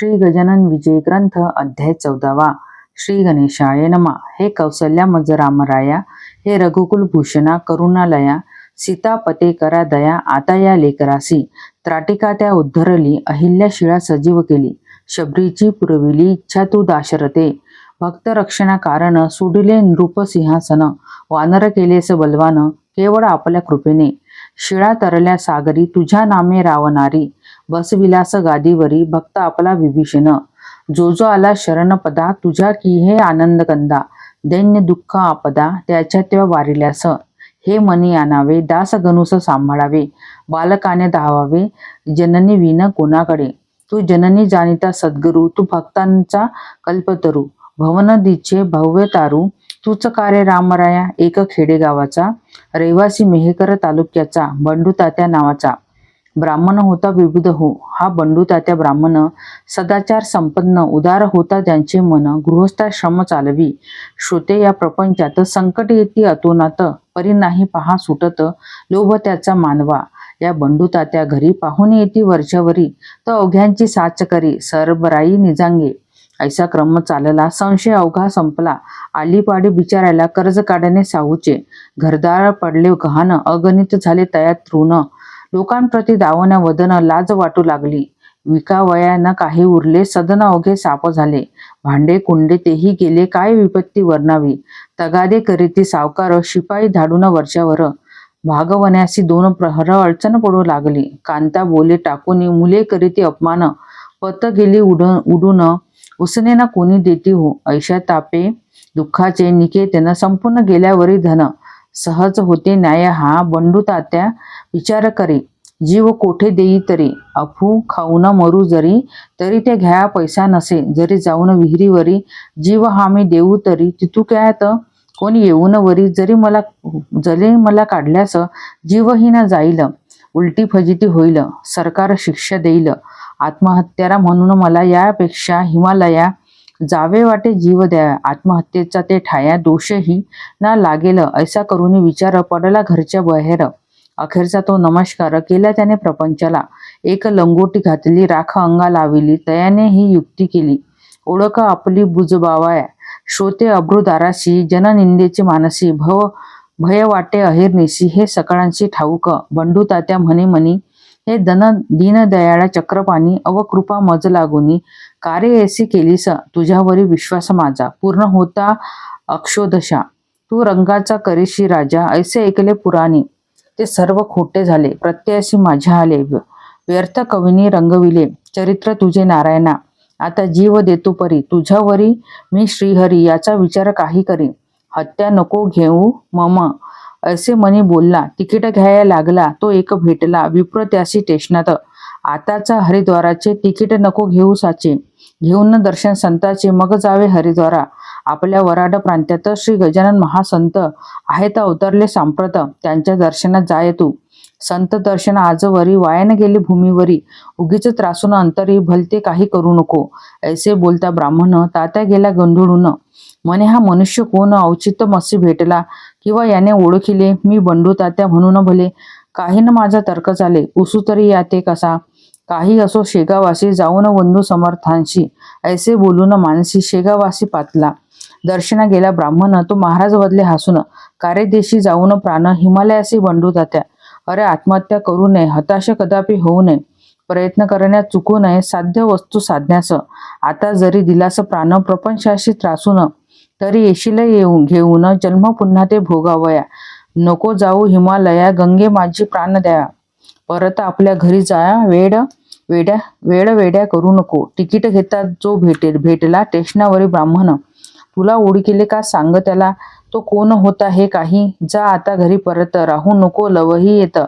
श्री गजानन विजय ग्रंथ अध्याय चौदावा. श्री गणेशाय नमा. हे कौसल्या मज रामराया हे रघुकुल भूषणा करुणालया सीतापते करा दया आता या लेकरासी. त्राटिका त्या उद्धरली अहिल्या शिळा सजीव केली. शबरीची पुरविली इच्छा तू दाशरथे. भक्त रक्षणा कारण सुडिले नृप सिंहासन. वानर केलेस बलवान केवळ आपल्या कृपेने. शिळा तरल्या सागरी तुझ्या नामे रावणारी. बसविलास गादीवरी भक्त आपला विभीषण. जो जो आला शरणपदा तुझ्या की हे आनंद कंदा दैन्य दुःख आपदा त्याच्या तेव्हा वारिल्यास. हे मनी आणावे दास गणूस सांभाळावे बालकाने धावावे जननी विन कोणाकडे? तू जननी जाणिता सद्गुरू तू भक्तांचा कल्पतरू. भवन भव्य तारू तूच कार्य रामराया एक खेडेगावाचा रहिवासी मेहेकर तालुक्याचा बंडू तात्या नावाचा. ब्राह्मण होता विविध हो. हा बंडू तात्या ब्राह्मण सदाचार संपन्न उदार होता त्यांचे मन. गृहस्थाश्रम चालवी. श्रोते या प्रपंचात संकट येती अतोनात परी नाही पहा सुटत लोभ त्याचा मानवा. या बंडू तात्या घरी पाहून येती वरच्यावरी तर अवघ्यांची साच करी सरबराई निजांगे. ऐसा क्रम चालला संशय अवघा संपला. आलीपाडी बिचारायला कर्ज काढणे साहूचे. घरदार पडले गहाण अगणित झाले तयात ऋण लोकांप्रती दावण्या वदन लाज वाटू लागली. विकावयानं काही उरले सदन अवघे साप झाले. भांडे कुंडे तेही गेले काय विपत्ती वर्णावी? तगादे करीती सावकार शिपाई धाडून वरच्यावर भागवण्यासी दोन प्रहर अडचण पडू लागली. कांता बोले टाकून मुले करीती अपमान. पत गेली उड उडून. उसने ना कोणी देती हो? ऐशा तापे दुःखाचे निकेतन संपूर्ण गेल्यावरी धन. सहज होते न्याय हा बंडू तात्या विचार करे. जीव कोठे देई तरी. अफू खाऊन मरू जरी तरी ते घ्या पैसा नसे. जरी जाऊन विहिरीवरी जीव हा मी देऊ तरी. तिथू काय तर कोणी येऊन वरी. जरी मला जरी मला काढल्यास जीवही न जाईल. उलटी फजिती होईल. सरकार शिक्षा देईल. आत्महत्यारा म्हणून मला यापेक्षा हिमालया जावे वाटे जीव द्या. आत्महत्येचा ते ठाया दोषही ना लागेल ऐसा करून विचार पडला घरच्या बाहेर. अखेरचा तो नमस्कार केला त्याने प्रपंचाला. एक लंगोटी घातली राख अंगा लाविली तयाने ही युक्ती केली. ओळख आपली बुजबावाय. श्रोते अब्रुदाराशी जननिंदेचे मानसी भव भय वाटे अहिर्निशी हे सकळांशी ठाऊक. बंडू तात्या म्हणे म्हणी हे दन दीनदयाळा चक्रपाणी अवकृपा मज लागुनी कार्य ऐसी केलीस तुझ्यावरी विश्वास माझा. पूर्ण होता अक्षोदशा. तू रंगाचा करीशी राजा ऐसे ऐकले पुराणी. ते सर्व खोटे झाले प्रत्ययाशी माझ्या आले. व्यर्थ कवीने रंगविले चरित्र तुझे नारायणा. आता जीव देतो परी तुझ्यावरी मी श्रीहरी याचा विचार काही करी. हत्या नको घेऊ मम. असे मनी बोलला तिकीट घ्यायला लागला तो एक भेटला विप्र त्याशी टेशनात आताचा हरिद्वाराचे तिकीट नको घेऊ साचे. घेऊन दर्शन संताचे मग जावे हरिद्वारा. आपल्या वराड प्रांतात श्री गजानन महासंत आहेत अवतरले सांप्रत. त्यांच्या दर्शनात जाय तू संत दर्शन आजवरी वायाने गेले भूमीवरी. उगीच त्रासून अंतरी भलते काही करू नको. ऐसे बोलता ब्राह्मण तात्या गेला गंधुळून. म्हणे हा मनुष्य कोण? औचित्य मस्सी भेटला. किंवा याने ओळखिले? मी बंडू तात्या म्हणून भले. काही न माझा तर्क चाले उसू तरी या ते कसा? काही असो शेगावासी जाऊन बंधू समर्थांशी. ऐसे बोलून मानसी शेगावासी पातला. दर्शना गेला ब्राह्मण तो महाराज बदले हसून कार्यदेशी जाऊन प्राण हिमालयासी बंडू तात्या अरे आत्महत्या करू नये हताश कदापि होऊ नये. प्रयत्न करण्यात चुकू नये साध्य वस्तू साधण्यास. आता जरी दिलास प्राण प्रपंचाशी त्रासून तरी येशील येऊन घेऊन जन्म पुन्हा ते भोगावया. नको जाऊ हिमालया गंगे माझी प्राण द्या परत आपल्या घरी जाया वेड वेड्या वेड वेड्या करू नको. तिकीट घेतात जो भेटेल भेटला टेशनावरी ब्राह्मण. तुला ओळखीले का सांग त्याला. तो कोण होता हे काही. जा आता घरी परत राहू नको लवही येत.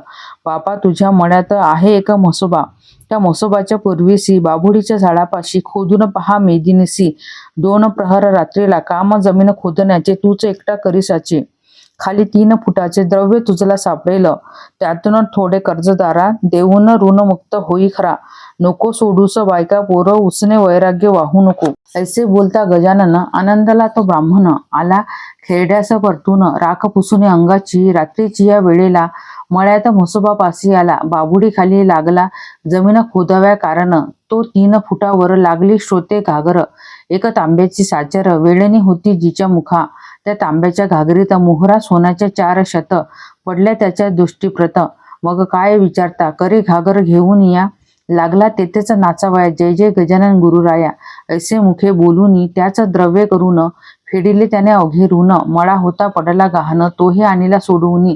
बापा तुझ्या मळ्यात आहे एक म्हसोबा त्या म्हसोबाच्या पूर्वीसी बाभुडीच्या झाडापाशी खोदून पहा मेदिनीसी. दोन प्रहर रात्रीला काम जमीन खोदण्याचे तूच एकटा करीसाचे. खाली तीन फुटाचे द्रव्य तुझला सापडेल. त्यातून थोडे कर्जदारा देऊन ऋणमुक्त होई खरा. नको सोडूस बायका पोरं उसने वैराग्य वाहू नको. ऐसे बोलता गजानन आनंदाला तो ब्राह्मण आला खेरड्यास परतून राख पुसून अंगाची रात्रीची या वेळेला मळ्यात म्हसोबा पासी आला. बाबुडी खाली लागला जमीन खोदाव्या कारण तो तीन फुटावर लागली श्रोते घागर. एका तांब्याची साचर वेळणी होती जिच्या मुखा. त्या तांब्याच्या घागरीत मोहरा सोन्याच्या चार शत पडल्या त्याच्या दृष्टीप्रत. मग काय विचारता? करी घागर घेऊन या. लागला तेथेच नाचावया. जय जय गजानन गुरुराया. ऐसे मुखे बोलून त्याच द्रव्य करून फेडिले त्याने अवघे ऋण मळा होता पडला गहाण. तोही आणीला सोडवून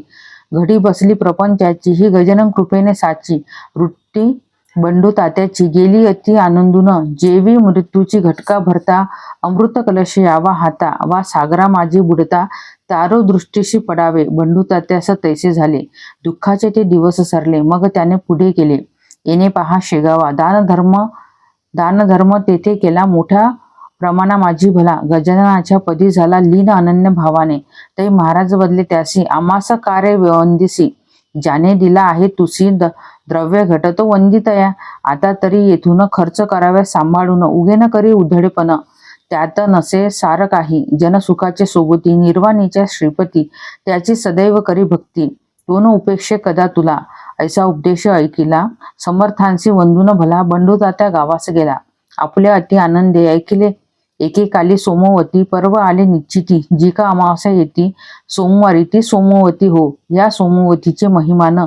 घडी बसली प्रपंचाची. ही गजानन कृपेने साची. वृत्ती बंडू तात्याची गेली अति आनंदून जेवी मृत्यूची घटका भरता अमृत कलश यावा हाता वा सागरा माझी बुडता तारो दृष्टीशी पडावे. बंडू तात्यास तैसे झाले. दुःखाचे ते दिवस सरले. मग त्याने पुढे केले. येणे पहा शेगावा. दानधर्म दानधर्म तेथे केला मोठ्या प्रमाणा माझी भला. गजाननाच्या पदी झाला लीन अनन्य भावाने. ते महाराज बदले त्यासी. आमास कार्य वंदिसी ज्याने दिला आहे तुसी द द्रव्य घटतो वंदितया आता तरी येथून खर्च कराव्या सांभाळून उगे न करी उधडेपण त्यात नसे सार काही जनसुखाचे सोबती निर्वाणीच्या श्रीपती त्याची सदैव करी भक्ती. दोन उपेक्षे कदा तुला? ऐसा उपदेश ऐकिला. समर्थांशी वंदून भला बंडू दात्या गावास गेला. आपले अति आनंदे ऐकिले. एकेकाली सोमवती पर्व आले निश्चिती जी का अमावस्या येती सोमवारी ती सोमवती हो. या सोमवतीचे महिमान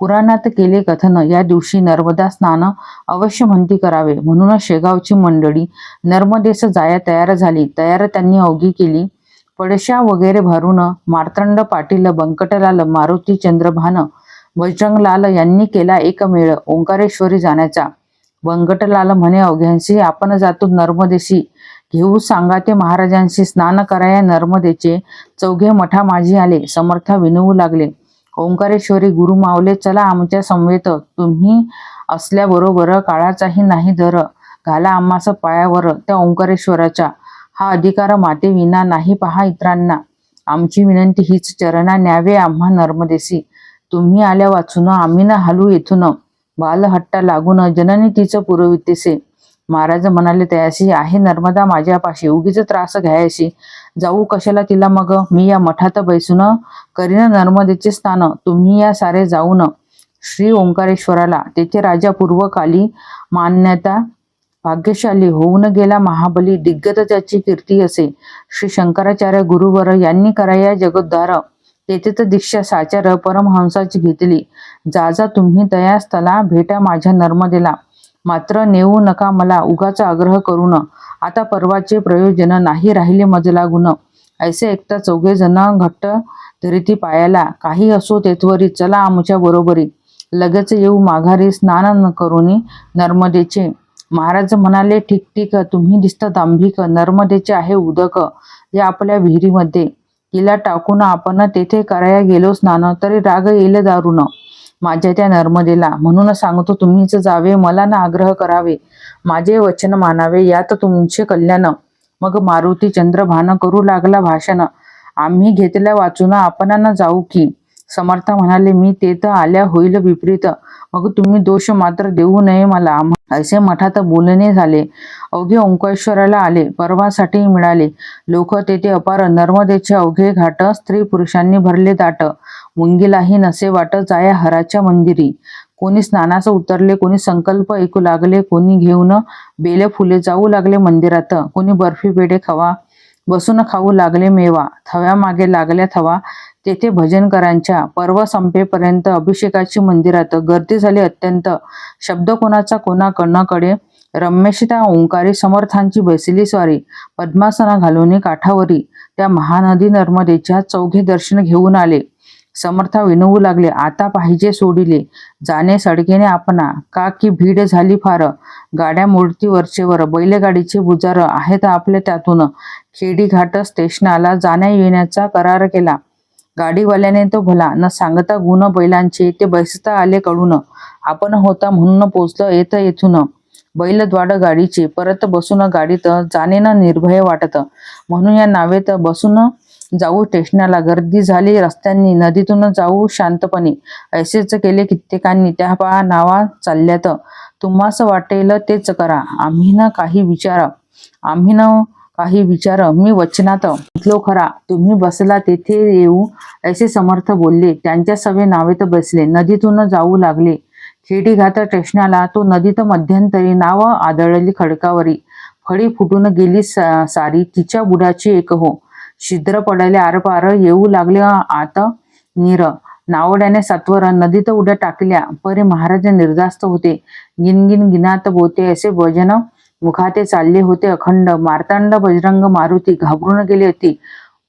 पुराणात केले कथन या दिवशी नर्मदा स्नान अवश्य म्हणती करावे. म्हणून शेगावची मंडळी नर्मदेस जाया तयार झाली. तयार त्यांनी अवघी केली. पडशा वगैरे भरून मार्तंड पाटील बंकटलाल मारुती चंद्रभान बजरंगलाल यांनी केला एक मेळ ओंकारेश्वरी जाण्याचा. बंकटलाल म्हणे अवघ्यांशी आपण जातो नर्मदेशी. घेऊ सांगा ते महाराजांशी स्नान कराया नर्मदेचे चौघे मठा माझी आले. समर्थ विनवू लागले. ओंकारेश्वरी गुरु मावले चला आमच्या समवेत. तुम्ही असल्याबरोबर काळाचाही नाही धर. घाला आम्हास पायावर त्या ओंकारेश्वराच्या. हा अधिकार माते विना नाही पहा इतरांना. आमची विनंती हीच चरणा न्यावे आम्हा नर्मदेशी. तुम्ही आल्या वाचून आम्ही ना हालू येथून. बालहट्टा लागून जननी तिचं पुरवितेसे महाराज म्हणाले तयाशी आहे नर्मदा माझ्यापाशी. उगीच त्रास घ्यायशी. जाऊ कशाला तिला मग? मी या मठात बैसून करीन नर्मदेचे स्थान. तुम्ही या सारे जाऊन श्री ओंकारेश्वराला तेथे राजा पूर्वकाली मान्यता भाग्यशाली होऊन गेला महाबली. दिग्गत त्याची कीर्ती असे. श्री शंकराचार्य गुरुवर यांनी कराया जगोद्धार. तेथेच दीक्षा साचार परमहंसाची घेतली. जा जा तुम्ही दयास्थला भेटा माझ्या नर्मदेला. मात्र नेऊ नका मला उगाचा आग्रह करू न. आता परवाचे प्रयोजन नाही राहिले मजला गुण. ऐसे एकता चौघे जण घट्ट धरिती पायाला काही असो तेथवरी चला आमच्या बरोबरी. लगेच येऊ माघारी स्नान न करुनी नर्मदेचे. महाराज म्हणाले ठीक ठीक तुम्ही दिसता दांभिक नर्मदेचे आहे उदक या आपल्या विहिरीमध्ये. तिला टाकून आपण तेथे कराया गेलो स्नान तरी राग येईल दारुण. माझ्या त्या नर्मदेला. म्हणून सांगतो तुम्हीच जावे मला ना आग्रह करावे. माझे वचन मानावे यात तुमचे कल्याण. मग मारुती चंद्रभान करू लागला भाषण. आम्ही घेतल्या वाचून आपणांना जाऊ की. समर्थ म्हणाले मी ते तर आल्या होईल विपरीत. मग तुम्ही दोष मात्र देऊ नये मला. असे मठात बोलणे झाले. अवघे ओंकारेश्वराला आले. परवासाठी मिळाले. लोक तेथे अपार नर्मदेचे अवघे घाट स्त्री पुरुषांनी भरले दाट. मुंगीलाही नसे वाटत जाय हराच्या मंदिरी. कोणी स्नानास उतरले कोणी संकल्प ऐकू लागले कोणी घेऊन बेले फुले जाऊ लागले मंदिरात. कोणी बर्फी पेढे खवा बसून खाऊ लागले मेवा. थव्या मागे लागल्या थवा तेथे भजनकरांच्या. पर्व संपेपर्यंत अभिषेकाची मंदिरात. गर्दी झाली अत्यंत. शब्द कोणाचा कोणाकडे. रम्यशिता ओंकारी समर्थांची बसली स्वारी. पद्मासना घालून काठावरी. त्या महानदी नर्मदेच्या चौघे दर्शन घेऊन आले. समर्था विनवू लागले. आता पाहिजे सोडिले. जाणे सडकेने आपणा. का की भीड झाली फार? गाड्या मूर्ती वरचेवर. बैलगाडीचे बुजार आहेत आपले त्यातून. खेडी घाट स्टेशनाला जाण्या येण्याचा करार केला. गाडीवाल्याने तो भला. न सांगता गुण बैलांचे ते बैसता आले कडून आपण होता म्हणून पोचलं येत येथून. बैलद्वाड गाडीचे. परत बसून गाडीत जाणे ना निर्भय वाटत. म्हणून या नावेत बसून जाऊ स्टेशनाला. गर्दी झाली रस्त्यांनी नदीतून जाऊ शांतपणे. ऐसेच केले कित्येकांनी. त्या पहा नावा चालल्यात. तुम्हास वाटेल तेच करा. आम्ही ना काही विचार. आम्ही ना काही विचार. मी वचनात म्हटलो खरा. तुम्ही बसला तेथे येऊ. असे समर्थ बोलले. त्यांच्या सवे नावेत बसले. नदीतून जाऊ लागले. खेडी घात स्टेशनाला. तो नदीत मध्यंतरी नाव आदळली खडकावरी. फळी फुटून गेली सा- सारी. तिच्या बुडाची एक हो. छिद्र पडले आरपार येऊ लागले. आत नीर नावड्याने सत्वर नदीत उड्या टाकल्या. परी महाराज निर्धास्त होते. गिनगिन गिनात बोते असे भजन मुखाते चालले होते. अखंड मार्तांड बजरंग मारुती घाबरून गेली होती.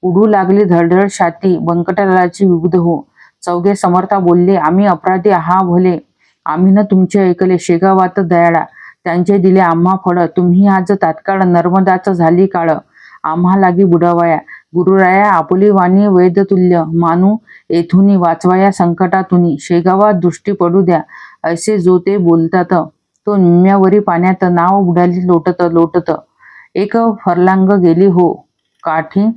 उडू लागली धडधड छाती. बंकटलाची विबुध हो. चौघे समर्था बोलले आम्ही अपराधी आहा भले. आम्ही न तुमचे ऐकले. शेगावात दयाळा. त्यांचे दिले आम्हा फळ. तुम्ही आज तात्काळ नर्मदाच झाली काळ. आम्हा लागी बुडवाया. गुरुराया आपुली वाणी वेदतुल्य मानू येथुनी वाचवाया संकटातुनी. शेगावात दृष्टी पडू द्या. असे जो ते बोलतात तो निम्म्यावरी पाण्यात नाव बुडाली लोटत लोटत. एक फरलांग गेली हो. काठी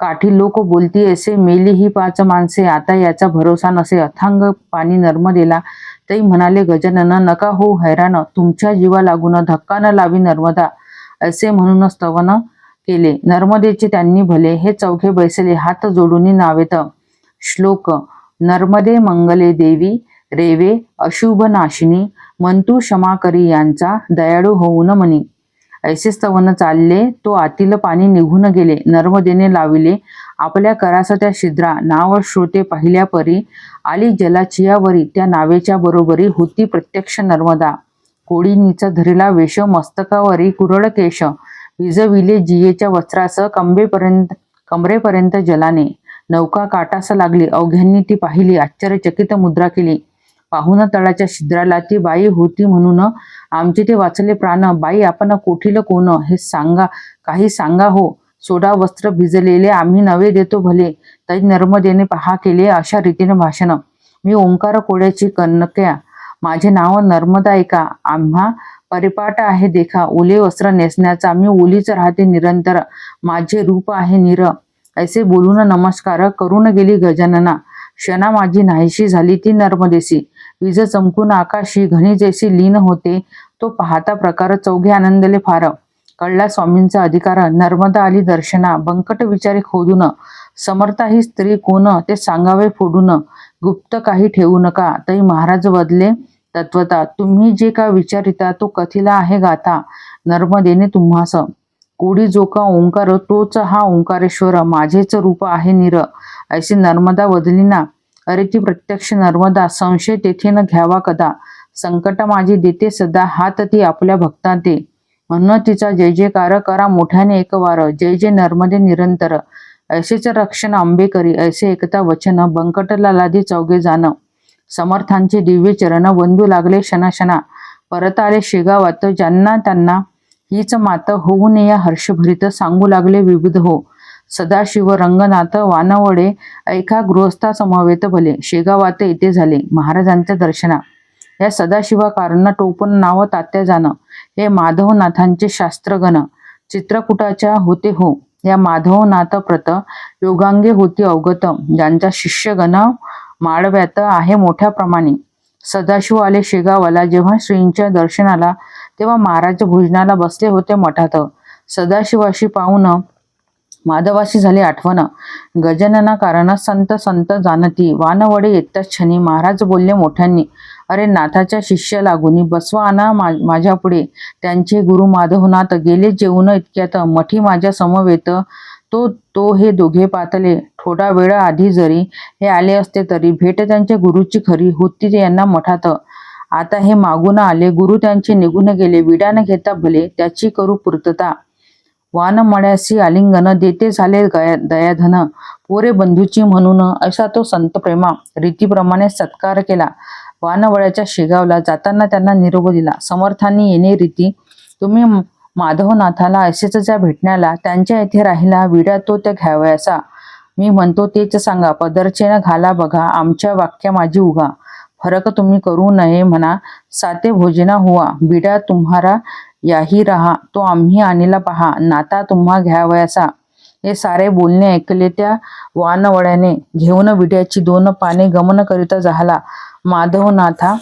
काठी लोक बोलती असे मेली ही पाच माणसे. आता याचा भरोसा नसे. अथांग पाणी नर्मदेला तई म्हणाले गजानन नका हो हैराण. तुमच्या जीवा लागून धक्का न लावी नर्मदा. असे म्हणून स्तवन केले. नर्मदेचे त्यांनी भले हे चौघे बैसले हात जोडून नावेत. श्लोक नर्मदे मंगले देवी रेवे अशुभ नाशिनी मंतू क्षमा करी यांचा दयाळू होऊन मनी. ऐसे स्तवन चालले तो आतील पाणी निघून गेले. नर्मदेने लाविले आपल्या करास त्या शिद्रा नाव श्रोते पाहिल्या परी आली जलाचियावरी त्या नावेच्या बरोबरी होती प्रत्यक्ष नर्मदा. कोळीनीचा धरिला वेश मस्तकावरी कुरळ केश विजविले जियेच्या वस्त्रास कंबेपर्यंत कमरेपर्यंत जलाने. नौका काटास लागली. अवघ्यांनी ती पाहिली. आश्चर्यचकित मुद्रा केली. पाहुना तळाच्या छिद्राला ती बाई होती म्हणून आमचे ते वाचले प्राण. बाई आपण कोठील कोण? हे सांगा. काही सांगा हो. सोडा वस्त्र भिजलेले. आम्ही नवे देतो भले. तरी नर्मदेने पहा केले अशा रीतीने भाषण. मी ओंकार कोड्याची कन्नक्या. माझे नाव नर्मदा ऐका. आम्हा परिपाट आहे देखा. ओले वस्त्र नेसण्याचा मी ओलीच राहते निरंतर. माझे रूप आहे निर. ऐसे बोलून नमस्कार करून गेली गजानना. क्षणा माझी नाहीशी झाली ती नर्मदेशी. विज चमकून आकाशी घणी जैसी लीन होते. तो पाहता प्रकार चौघे आनंदले फार. कळला स्वामींचा अधिकार. नर्मदा आली दर्शना. बंकट विचारे खोदून. समर्था ही स्त्री कोण? ते सांगावे फोडून. गुप्त काही ठेवू नका. तरी महाराज बदले तत्वता. तुम्ही जे का विचारिता तो कथिला आहे गाथा. नर्मदेने तुम्हास. कोडी जो का ओंकार तोच हा ओंकारेश्वर. माझेच रूप आहे निर. ऐशी नर्मदा वदली ना. अरे ती प्रत्यक्ष नर्मदा संशय तेथे न घ्यावा कदा. संकट माझी देते सदा हात ती आपल्या भक्ता ते म्हणून तिचा जय जयकार करा मोठ्याने एक वार. जय जय नर्मदे निरंतर. ऐसेच रक्षण आंबे करी ऐसे एकता वचन. बंकटला लादी चौघे जाणं. समर्थांचे दिव्य चरण बंधू लागले क्षणाक्षणा. परत आले शेगावात ज्यांना त्यांना हीच मात होऊ नये हर्षभरित सांगू लागले विविध हो. सदाशिव रंगनाथ वानवडे ऐका गृहस्था समवेत भले. शेगावात येथे झाले महाराजांच्या दर्शना. या सदाशिवाकारांना टोपण नाव तात्या जाणं हे माधवनाथांचे शास्त्रगण. चित्रकूटाच्या होते हो. या माधवनाथ प्रत योगांगे होती अवगत. ज्यांचा शिष्यगण माळव्यात आहे मोठ्या प्रमाणे. सदाशिव आले शेगावाला जेव्हा श्रींच्या दर्शनाला तेव्हा महाराज भोजनाला बसले होते मठात. सदाशिवाशी पाहून माधवाशी झाली आठवण. गजानना कारण संत संत जाणती वानवडे येताच क्षणी महाराज बोलले मोठ्यांनी अरे नाथाच्या शिष्य लागुनी बसवा आणा मा माझ्या पुढे त्यांचे गुरु माधवनाथ गेले जेवण इतक्यात. मठी माझ्या समवेत. तो तो हे दोघे पातले. थोडा वेळ आधी जरी हे आले असते तरी भेट त्यांच्या गुरुची खरी होती यांना मठात. आता हे मागून आले गुरु त्यांचे निघून गेले विडा न घेता भले त्याची करू पूर्तता. वान मळ्यासी आलिंगन देते झाले दयाधन. पोरे बंधूची म्हणून असा तो संत प्रेमा. रीतीप्रमाणे सत्कार केला. वानवळ्याच्या शेगावला जाताना त्यांना निरोप दिला. समर्थांनी येणे रीती तुम्ही माधवनाथाला असेच ज्या भेटण्याला त्यांच्या येथे राहिला विडा तो त्या घ्यावयाचा. मी म्हणतो तेच सांगा पदरचे न घाला बघा आमच्या वाक्या माझी उगा. फरक तुम्ही करू नये म्हणा साते भोजना हुआ बिडा तुम्हारा याही रहा तो आम्ही आणीला पहा नाता तुम्हा घ्यावयाचा. हे सारे बोलणे ऐकले त्या वानवड्याने घेऊन विड्याची दोन पाने गमन करिता झाला. माधवनाथा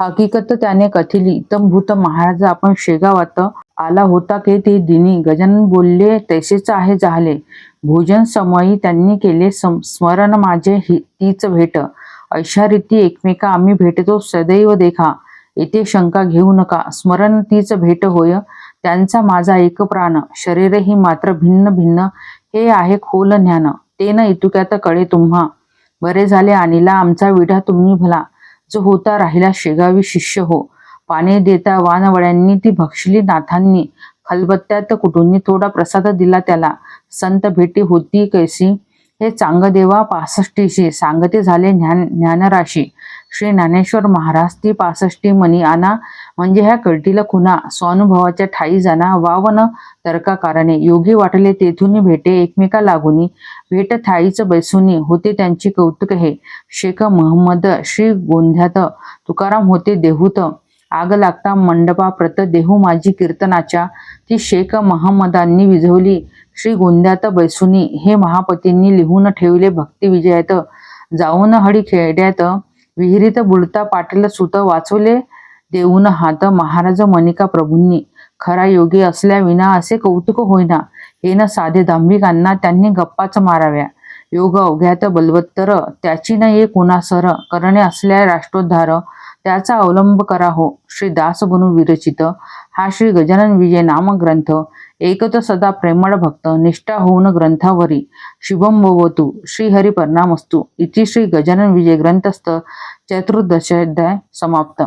हकीकत त्याने कथिली. इतंभूत महाराज आपण शेगावात आला होता के ते दिनी. गजानन बोलले तैसेच आहे झाले भोजन समयी त्यांनी केले स्मरण माझे तीच भेट. अशा रीती एकमेका आम्ही भेटतो सदैव देखा. येथे शंका घेऊ नका. स्मरण तीच भेट होय. त्यांचा माझा एक प्राण. शरीरही मात्र भिन्न भिन्न. हे आहे खोल ज्ञान. ते न इतुक्यात कळे तुम्हा. बरे झाले आणिला आमचा विढा तुम्ही भला. जो होता राहिला शेगावी शिष्य हो. पाने देता वानवड्यांनी ती भक्षली नाथांनी. खलबत्त्यात कुटुंनी थोडा प्रसाद दिला त्याला. संत भेटी होती कैसी? हे चांगदेवा पासष्टीशी. सांगते झाले ज्ञान ज्ञानराशी. श्री ज्ञानेश्वर महाराज ती पासष्टी मनी आणा. म्हणजे ह्या कळटीला खुना स्वानुभवाच्या ठाई जाना वावन तर्का कारणे योगी वाटले तेथून भेटे एकमेका लागुनी. भेट थाईच बैसुनी. होते त्यांची कौतुक हे. शेख महम्मद श्री गोंध्यात तुकाराम होते देहूत. आग लागता मंडपा प्रत देहू माझी कीर्तनाच्या ती शेख महम्मदांनी विझवली. श्री गोंद्यात बैसुनी हे महापतींनी लिहून ठेवले भक्ती विजयात. जाऊन हडी खेड्यात विहिरीत बुडता पाटील सुत वाचवले. देऊन हात महाराज मनिका प्रभूंनी. खरा योगी असल्या विना असे कौतुक होईना. हे न साधे दांभिकांना त्यांनी गप्पाच माराव्या. योग अवघ्यात बलवत्तर त्याची न ये कुणासर. करणे असल्या राष्ट्रोद्धार त्याचा अवलंब करा हो. श्री दासगुणू विरचित. हा श्री गजानन विजय नामक ग्रंथ एकत सदा प्रेमळ भक्त निष्ठा होऊन ग्रंथावरी. शुभम भवतु. श्रीहरी परिणामस्तु इति श्री गजानन विजय ग्रंथस्थ चतुर्दशाध्याय समाप्त.